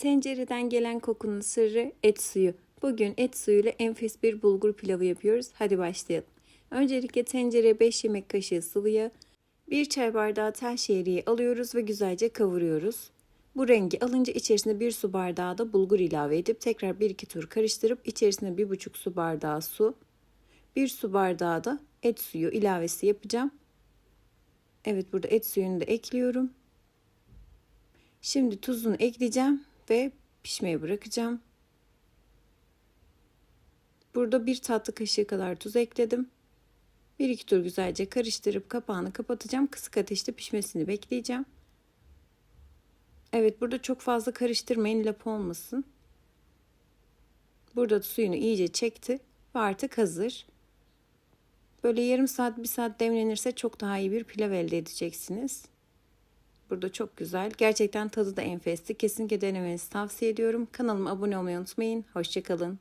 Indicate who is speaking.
Speaker 1: Tencereden gelen kokunun sırrı et suyu. Bugün et suyuyla enfes bir bulgur pilavı yapıyoruz. Hadi başlayalım. Öncelikle tencereye 5 yemek kaşığı sıvı yağ, 1 çay bardağı tel şehriye alıyoruz ve güzelce kavuruyoruz. Bu rengi alınca içerisine 1 su bardağı da bulgur ilave edip tekrar 1-2 tur karıştırıp içerisine 1,5 su bardağı su, 1 su bardağı da et suyu ilavesi yapacağım. Evet burada et suyunu da ekliyorum. Şimdi tuzunu ekleyeceğim ve pişmeye bırakacağım. Burada bir tatlı kaşığı kadar tuz ekledim. Bir iki tur güzelce karıştırıp kapağını kapatacağım. Kısık ateşte pişmesini bekleyeceğim. Evet burada çok fazla karıştırmayın lap olmasın. Burada suyunu iyice çekti ve artık hazır. Böyle yarım saat bir saat demlenirse çok daha iyi bir pilav elde edeceksiniz. Burada çok güzel. Gerçekten tadı da enfesti. Kesinlikle denemenizi tavsiye ediyorum. Kanalıma abone olmayı unutmayın. Hoşçakalın.